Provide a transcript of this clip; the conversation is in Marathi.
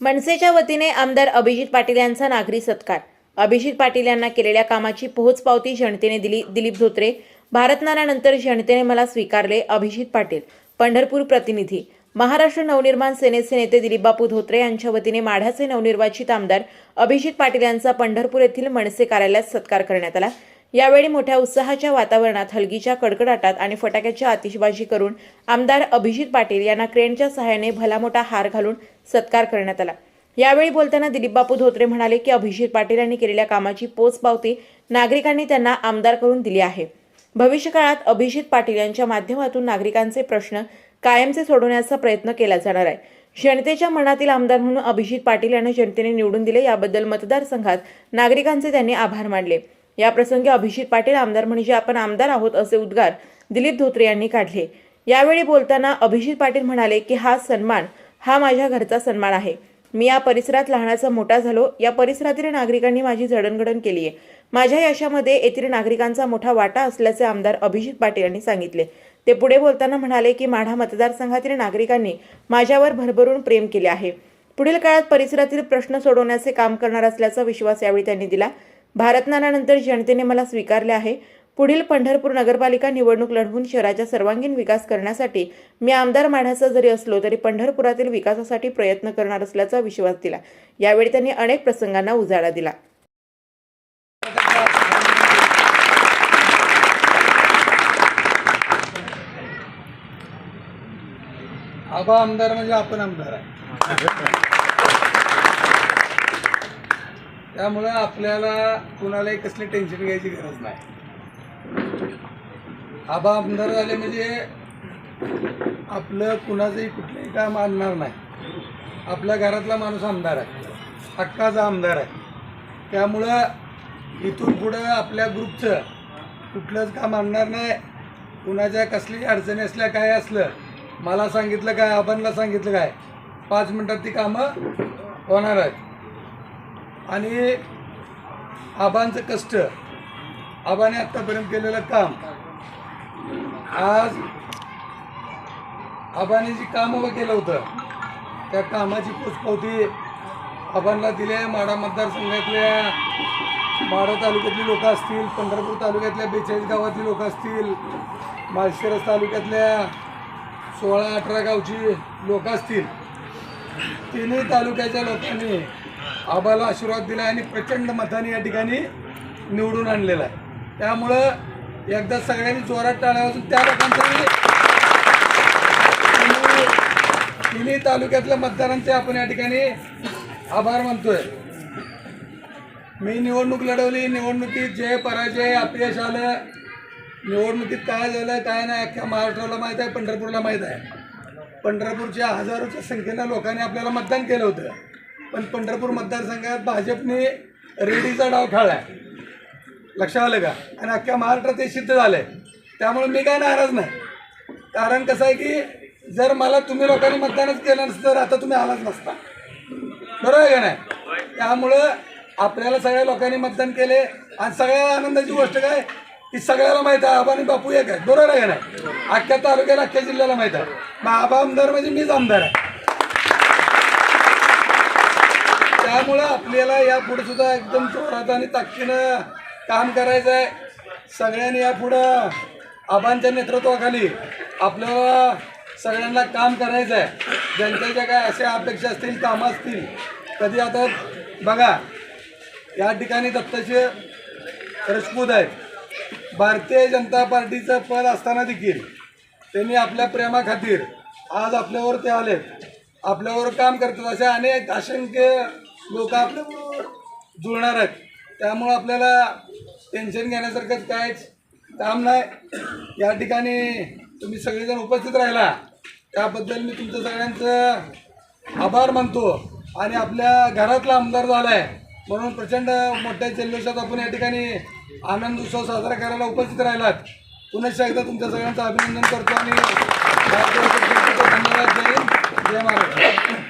मनसेच्या वतीने आमदार अभिजित पाटील यांचा नागरी सत्कार. अभिजित पाटील यांना केलेल्या कामाची पोहोचपावती जनतेने दिली. दिलीप धोत्रे भारतनारानंतर जनतेने मला स्वीकारले अभिजित पाटील पंढरपूर प्रतिनिधी. महाराष्ट्र नवनिर्माण सेनेचे नेते दिलीपबापू धोत्रे यांच्या वतीने माढ्याचे नवनिर्वाचित आमदार अभिजित पाटील यांचा पंढरपूर येथील मनसे कार्यालयात सत्कार करण्यात आला. यावेळी मोठ्या उत्साहाच्या वातावरणात हलगीच्या कडकडाटात आणि फटाक्याची आतिषबाजी करून आमदार अभिजित पाटील यांना क्रेनच्या सहाय्याने भलामोठा हार घालून सत्कार करण्यात आला. यावेळी बोलताना दिलीपबापू धोत्रे म्हणाले की अभिजित पाटील यांनी केलेल्या कामाची पोचपावती नागरिकांनी त्यांना आमदार करून दिली आहे. भविष्यकाळात अभिजित पाटील यांच्या माध्यमातून नागरिकांचे प्रश्न कायमचे सोडवण्याचा प्रयत्न केला जाणार आहे. जनतेच्या मनातील आमदार म्हणून अभिजित पाटील यांना जनतेने निवडून दिले याबद्दल मतदारसंघात नागरिकांचे त्यांनी आभार मानले. या प्रसंगी अभिजित पाटील आमदार म्हणजे आपण आमदार आहोत असे उद्गार दिलीप धोत्रे यांनी काढले. यावेळी बोलताना अभिजित पाटील म्हणाले की हा सन्मान हा माझ्या घरचा सन्मान आहे. मी या परिसरात लहानाचा मोठा झालो. या परिसरातील नागरिकांनी माझी जडणघडण केली आहे. माझ्या यशामध्ये येथील नागरिकांचा मोठा वाटा असल्याचे आमदार अभिजित पाटील यांनी सांगितले. ते पुढे बोलताना म्हणाले की माढा मतदारसंघातील नागरिकांनी माझ्यावर भरभरून प्रेम केले आहे. पुढील काळात परिसरातील प्रश्न सोडवण्याचे काम करणार असल्याचा विश्वास यावेळी त्यांनी दिला. भारतनारानंतर जनतेने मला स्वीकारले आहे. पुढील पंढरपूर नगरपालिका निवडणूक लढवून शहराचा सर्वांगीण विकास करण्यासाठी मी आमदार माढ्याचा जरी असलो तरी पंढरपुरातील विकासासाठी प्रयत्न करणार असल्याचा विश्वास दिला. यावेळी त्यांनी अनेक प्रसंगांना उजाळा दिला. आबा आमदार म्हणजे आपण आमदार आहे. त्यामुळं आपल्याला कुणालाही कसली टेन्शन घ्यायची गरज नाही. आबा आमदार झाले म्हणजे आपलं कुणाचंही कुठलंही काम आणणार नाही. आपल्या घरातला माणूस आमदार आहे. हक्काचा आमदार आहे. त्यामुळं इथून पुढं आपल्या ग्रुपचं कुठलंच काम आणणार नाही. कुणाच्या कसली अडचणी असल्या काय असलं मला सांगितलं काय आबांना सांगितलं काय पाच मिनटात ती कामं होणार आहेत. आणि आबांचं कष्ट. आबाने आत्तापर्यंत केलेलं काम. आज आबाने जी काम उभं केलं होतं त्या कामाची पोचपावती आबांना दिली आहे माडा मतदारसंघातल्या माडा तालुक्यातली लोक असतील पंढरपूर तालुक्यातल्या बेचाळीस गावातली लोक असतील माळशिरस तालुक्यातल्या सोळा अठरा गावची लोक असतील. तिन्ही तालुक्याच्या लोकांनी आबाला आशीर्वाद दिला आणि प्रचंड मताने या ठिकाणी निवडून आणलेला आहे. त्यामुळं एकदा सगळ्यांनी जोरात टाळ्या वाजून त्या लोकांचाही तिन्ही- तिन्ही तालुक्यातल्या मतदारांचे आपण या ठिकाणी आभार मानतोय. मी निवडणूक लढवली निवडणुकीत जय पराजय अपयश आलं. निवडणुकीत काय झालं काय नाही अख्ख्या महाराष्ट्राला माहीत आहे पंढरपूरला माहीत आहे. पंढरपूरच्या हजारोच्या संख्येनं लोकांनी आपल्याला मतदान केलं होतं. पण पंढरपूर मतदारसंघात भाजपने रेडीचा डाव खाळला लक्षात आलं का? आणि अख्ख्या महाराष्ट्रात ते सिद्ध झालं आहे त्यामुळे मी काय नाराज नाही. कारण कसं आहे की जर मला तुम्ही लोकांनी मतदानच केलं नसतं तर आता तुम्ही आलाच नसता. बरोबर आहे का नाही? त्यामुळं आपल्याला सगळ्या लोकांनी मतदान केले. आणि सगळ्या आनंदाची गोष्ट काय? की सगळ्याला माहीत आहे. आबा आणि बापू एक आहे बरोबर आहे का नाही? अख्ख्या तालुक्याला अख्ख्या जिल्ह्याला माहीत आहे. मग आबा आमदार म्हणजे मीच आमदार आहे. त्यामुळं आपल्याला यापुढे सुद्धा एकदम जोरात आणि ताकदीनं काम करायचं आहे सगळ्यांनी यापुढं आबांच्या नेतृत्वाखाली आपल्याला सगळ्यांना काम करायचं आहे ज्यांच्या ज्या काय अशा अपेक्षा असतील कामं असतील कधी आता बघा या ठिकाणी दत्ताचे रजपूत आहेत. भारतीय जनता पार्टीचं पद असताना देखील त्यांनी आपल्या प्रेमाखातीर आज आपल्यावर ते आलेत. आपल्यावर काम करतात असे अनेक असंख्य लोक आपल्याबरोबर जुळणार आहेत. त्यामुळं आपल्याला टेन्शन घेण्यासारखंच काहीच काम नाही. या ठिकाणी तुम्ही सगळेजण उपस्थित राहिला. त्याबद्दल मी तुमचं सगळ्यांचं आभार मानतो. आणि आपल्या घरातला आमदार झाला आहे म्हणून प्रचंड मोठ्या जल्लोषात आपण या ठिकाणी आनंद उत्सव साजरा करायला उपस्थित राहिलात. पुनश्च एकदा तुमच्या सगळ्यांचं अभिनंदन करतो आणि धन्यवाद. जय जय महाराष्ट्र.